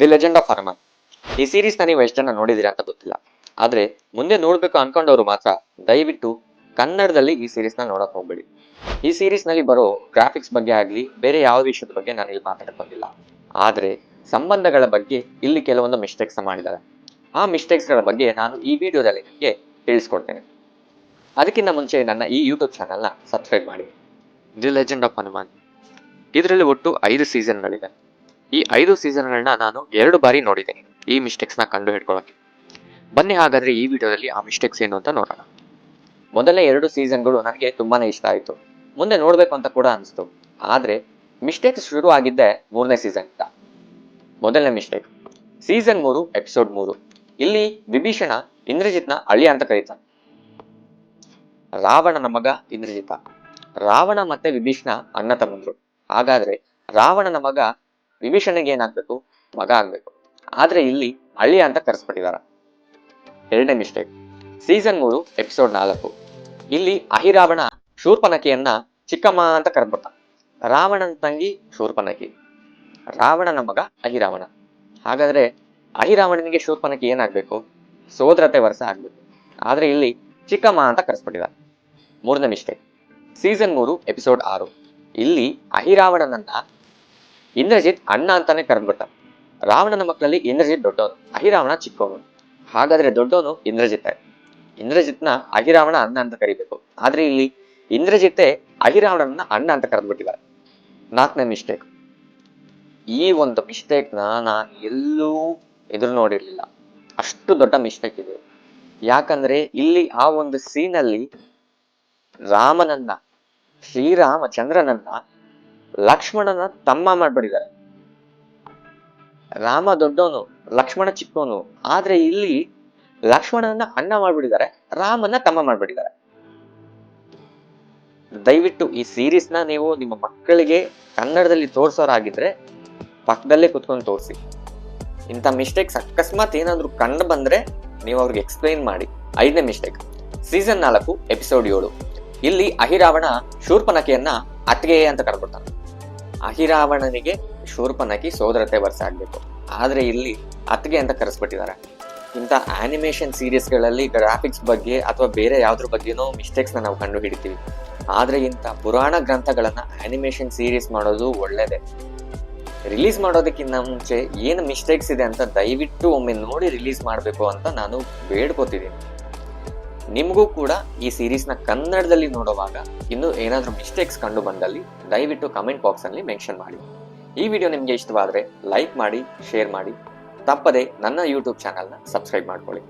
The legend of Hanuman ಈ ಸೀರೀಸ್ನ ನೀವು ಎಷ್ಟು ಜನ ನೋಡಿದಿರ ಅಂತ ಗೊತ್ತಿಲ್ಲ. ಆದ್ರೆ ಮುಂದೆ ನೋಡಬೇಕು ಅನ್ಕೊಂಡವರು ಮಾತ್ರ ದಯವಿಟ್ಟು ಕನ್ನಡದಲ್ಲಿ ಈ ಸೀರೀಸ್ನ ನೋಡಕ್ ಹೋಗ್ಬೇಡಿ. ಈ ಸೀರೀಸ್ನಲ್ಲಿ ಬರೋ ಗ್ರಾಫಿಕ್ಸ್ ಬಗ್ಗೆ ಆಗಲಿ, ಬೇರೆ ಯಾವ ವಿಷಯದ ಬಗ್ಗೆ ನಾನು ಇಲ್ಲಿ ಮಾತಾಡಕ್ ಬಂದಿಲ್ಲ ಆದರೆ ಸಂಬಂಧಗಳ ಬಗ್ಗೆ ಇಲ್ಲಿ ಕೆಲವೊಂದು ಮಿಸ್ಟೇಕ್ಸ್ ಮಾಡಿದ್ದಾರೆ. ಆ ಮಿಸ್ಟೇಕ್ಸ್ಗಳ ಬಗ್ಗೆ ನಾನು ಈ ವಿಡಿಯೋದಲ್ಲಿ ನಿಮಗೆ ತಿಳಿಸ್ಕೊಡ್ತೇನೆ. ಅದಕ್ಕಿಂತ ಮುಂಚೆ ನನ್ನ ಈ ಯೂಟ್ಯೂಬ್ ಚಾನಲ್ನ ಸಬ್ಸ್ಕ್ರೈಬ್ ಮಾಡಿ. ದಿ ಲೆಜೆಂಡ್ ಆಫ್ ಹನುಮಾನ್ ಇದರಲ್ಲಿ ಒಟ್ಟು ಐದು ಸೀಸನ್ಗಳಿವೆ ಈ ಐದು ಸೀಸನ್ಗಳನ್ನ ನಾನು ಎರಡು ಬಾರಿ ನೋಡಿದೆ ಈ ಮಿಸ್ಟೇಕ್ಸ್ನ ಕಂಡು ಹಿಡ್ಕೊಳ್ಳೋಕೆ. ಬನ್ನಿ ಹಾಗಾದ್ರೆ ಈ ವಿಡಿಯೋದಲ್ಲಿ ಆ ಮಿಸ್ಟೇಕ್ಸ್ ಏನು ಅಂತ ನೋಡೋಣ. ಮೊದಲನೇ ಎರಡು ಸೀಸನ್ಗಳು ನನಗೆ ತುಂಬಾನೇ ಇಷ್ಟ ಆಯಿತು. ಮುಂದೆ ನೋಡಬೇಕು ಅಂತ ಕೂಡ ಅನಿಸ್ತು. ಆದರೆ, ಮಿಸ್ಟೇಕ್ಸ್ ಶುರು ಆಗಿದ್ದೆ ಮೂರನೇ ಸೀಸನ್ ಮೊದಲನೇ ಮಿಸ್ಟೇಕ್. ಸೀಸನ್ ಮೂರು, ಎಪಿಸೋಡ್ ಮೂರು. ಇಲ್ಲಿ ವಿಭೀಷಣ ಇಂದ್ರಜಿತ್ನ ಅಳಿಯ ಅಂತ ಕರೀತಾನೆ. ರಾವಣನ ಮಗ ಇಂದ್ರಜಿತ ರಾವಣ ಮತ್ತೆ ವಿಭೀಷಣ ಅಣ್ಣ ತಮ್ಮಂದ್ರು. ಹಾಗಾದ್ರೆ, ರಾವಣನ ಮಗ ವಿಭೀಷಣಿಗೆ ಏನಾಗ್ಬೇಕು? ಮಗ ಆಗ್ಬೇಕು. ಆದ್ರೆ ಇಲ್ಲಿ ಅಳಿಯ ಅಂತ ಕರೆಸ್ಬಿಟ್ಟಿದಾರ. ಎರಡನೇ ಮಿಸ್ಟೇಕ್ ಸೀಸನ್ ಮೂರು ಎಪಿಸೋಡ್ ನಾಲ್ಕು. ಇಲ್ಲಿ ಅಹಿರಾವಣ ಶೂರ್ಪನಕಿಯನ್ನ ಚಿಕ್ಕಮ್ಮ ಅಂತ ಕರೆದ್ಬಿಟ್ಟ. ರಾವಣನ ತಂಗಿ ಶೂರ್ಪನಕಿ ರಾವಣನ ಮಗ ಅಹಿರಾವಣ. ಹಾಗಾದ್ರೆ ಅಹಿರಾವಣನಿಗೆ ಶೂರ್ಪನಕಿ ಏನಾಗ್ಬೇಕು? ಸೋದರತೆ ವರ್ಷ ಆಗ್ಬೇಕು. ಆದ್ರೆ ಇಲ್ಲಿ ಚಿಕ್ಕಮ್ಮ ಅಂತ ಕರೆಸ್ಬಿಟ್ಟಿದ್ದಾರೆ ಮೂರನೇ ಮಿಸ್ಟೇಕ್ ಸೀಸನ್ ಮೂರು ಎಪಿಸೋಡ್ ಆರು. ಇಲ್ಲಿ ಅಹಿರಾವಣನನ್ನ ಇಂದ್ರಜಿತ್ ಅಣ್ಣ ಅಂತಾನೆ ಕರೆದ್ಬಿಟ್ಟ ರಾವಣನ ಮಕ್ಕಳಲ್ಲಿ ಇಂದ್ರಜಿತ್ ದೊಡ್ಡವನು, ಅಹಿರಾವಣ ಚಿಕ್ಕವನು. ಹಾಗಾದ್ರೆ ದೊಡ್ಡವನು ಇಂದ್ರಜಿತ್ ಇಂದ್ರಜಿತ್ನ ಅಹಿರಾವಣ ಅಣ್ಣ ಅಂತ ಕರಿಬೇಕು. ಆದ್ರೆ ಇಲ್ಲಿ ಇಂದ್ರಜಿತ್ತೆ ಅಹಿರಾವಣನ ಅಣ್ಣ ಅಂತ ಕರೆದ್ಬಿಟ್ಟಿದ್ದಾರೆ ನಾಲ್ಕನೇ ಮಿಸ್ಟೇಕ್ ಈ ಒಂದು ಮಿಸ್ಟೇಕ್ನ ನಾನು ಎಲ್ಲೂ ಎದುರು ನೋಡಿರ್ಲಿಲ್ಲ. ಅಷ್ಟು ದೊಡ್ಡ ಮಿಸ್ಟೇಕ್ ಇದು. ಯಾಕಂದ್ರೆ ಇಲ್ಲಿ ಆ ಒಂದು ಸೀನಲ್ಲಿ ರಾಮನನ್ನ ಶ್ರೀರಾಮಚಂದ್ರನನ್ನ ಲಕ್ಷ್ಮಣನ ತಮ್ಮ ಮಾಡ್ಬಿಟ್ಟಿದ್ದಾರೆ. ರಾಮ ದೊಡ್ಡವನು, ಲಕ್ಷ್ಮಣ ಚಿಕ್ಕವನು, ಆದ್ರೆ ಇಲ್ಲಿ ಲಕ್ಷ್ಮಣನ ಅಣ್ಣ ಮಾಡ್ಬಿಟ್ಟಿದ್ದಾರೆ ರಾಮನ ತಮ್ಮ ಮಾಡ್ಬಿಟ್ಟಿದ್ದಾರೆ. ದಯವಿಟ್ಟು ಈ ಸೀರೀಸ್ನ ನೀವು ನಿಮ್ಮ ಮಕ್ಕಳಿಗೆ ಕನ್ನಡದಲ್ಲಿ ತೋರಿಸೋರಾಗಿದ್ರೆ ಪಕ್ಕದಲ್ಲೇ ಕುತ್ಕೊಂಡು ತೋರಿಸಿ. ಇಂಥ ಮಿಸ್ಟೇಕ್ಸ್ ಅಕಸ್ಮಾತ್ ಏನಾದ್ರೂ ಕಂಡು ಬಂದ್ರೆ ನೀವು ಅವ್ರಿಗೆ ಎಕ್ಸ್ಪ್ಲೈನ್ ಮಾಡಿ. ಐದನೇ ಮಿಸ್ಟೇಕ್ ಸೀಸನ್ ನಾಲ್ಕು ಎಪಿಸೋಡ್ ಏಳು. ಇಲ್ಲಿ ಅಹಿರಾವಣ ಶೂರ್ಪನಕೆಯನ್ನು ಅತ್ತಿಗೆ ಅಂತ ಕರೆದ್ಬಿಡ್ತಾನೆ. ಅಹಿರಾವಣನಿಗೆ ಶೂರ್ಪನಕಿ ಸೋದರತೆ ವರ್ಷ ಆಗ್ಬೇಕು ಆದ್ರೆ ಇಲ್ಲಿ ಅತ್ತಿಗೆ ಅಂತ ಕರೆಸ್ಬಿಟ್ಟಿದ್ದಾರೆ. ಇಂಥ ಆನಿಮೇಷನ್ ಸೀರೀಸ್ಗಳಲ್ಲಿ ಗ್ರಾಫಿಕ್ಸ್ ಬಗ್ಗೆ ಅಥವಾ ಬೇರೆ ಯಾವ್ದ್ರ ಬಗ್ಗೆನೋ ಮಿಸ್ಟೇಕ್ಸ್ನ ನಾವು ಕಂಡು ಹಿಡಿತೀವಿ ಆದ್ರೆ ಇಂಥ ಪುರಾಣ ಗ್ರಂಥಗಳನ್ನ ಆನಿಮೇಷನ್ ಸೀರೀಸ್ ಮಾಡೋದು ಒಳ್ಳೇದೇ. ರಿಲೀಸ್ ಮಾಡೋದಕ್ಕಿಂತ ಮುಂಚೆ ಏನು ಮಿಸ್ಟೇಕ್ಸ್ ಇದೆ ಅಂತ ದಯವಿಟ್ಟು ಒಮ್ಮೆ ನೋಡಿ ರಿಲೀಸ್ ಮಾಡಬೇಕು ಅಂತ ನಾನು ಬೇಡ್ಕೋತಿದ್ದೀನಿ. ನಿಮಗೂ ಕೂಡ ಈ ಸೀರೀಸ್ನ ಕನ್ನಡದಲ್ಲಿ ನೋಡುವಾಗ ಇನ್ನು ಏನಾದರೂ ಮಿಸ್ಟೇಕ್ಸ್ ಕಂಡು ಬಂದಲ್ಲಿ ದಯವಿಟ್ಟು ಕಮೆಂಟ್ ಬಾಕ್ಸಲ್ಲಿ ಮೆನ್ಷನ್ ಮಾಡಿ. ಈ ವಿಡಿಯೋ ನಿಮಗೆ ಇಷ್ಟವಾದರೆ ಲೈಕ್ ಮಾಡಿ ಶೇರ್ ಮಾಡಿ. ತಪ್ಪದೆ ನನ್ನ ಯೂಟ್ಯೂಬ್ ಚಾನಲ್ನ ಸಬ್ಸ್ಕ್ರೈಬ್ ಮಾಡ್ಕೊಳ್ಳಿ.